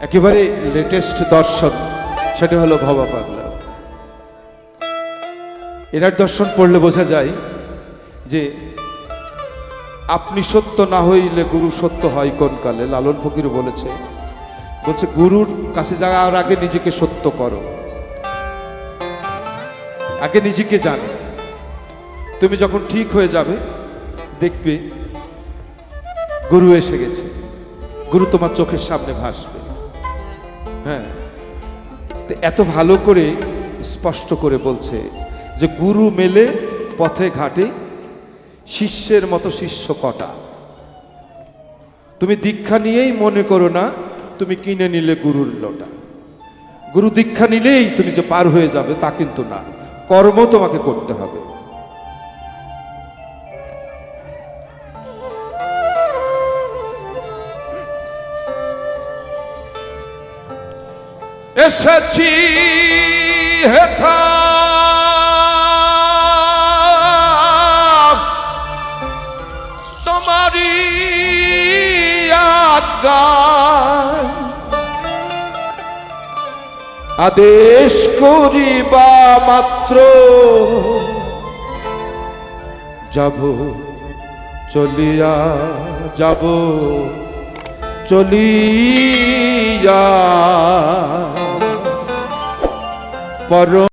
একেবারে লেটেস্ট দর্শন, সেটা হলো ভবা পাগলা। এনার দর্শন পড়লে বোঝা যায় যে আপনি সত্য না হইলে গুরু সত্য হয় কোন কালে? লালন ফকির বলেছে, বলছে, গুরুর কাছে যাওয়ার আগে নিজেকে সত্য করো। আগে নিজেকে জানো। তুমি যখন ঠিক হয়ে যাবে দেখবে গুরু এসে গেছে। গুরু তোমার চোখের সামনে ভাসবে। হ্যাঁ। এত ভালো করে স্পষ্ট করে বলছে যে গুরু মেলে, পথে ঘাটে, শিষ্যের মতো শিষ্য কটা। তুমি দীক্ষা নিয়েই মনে করো না, তুমি কিনে নিলে গুরুর লোটা। গুরু দীক্ষা নিলেই তুমি যে পার হয়ে যাবে তা কিন্তু না। কর্ম তোমাকে করতে হবে। এসেছি হেথা আজ্ঞায় আদেশ করিবা মাত্র। যাব চলিয়া যাব চলিয়া পর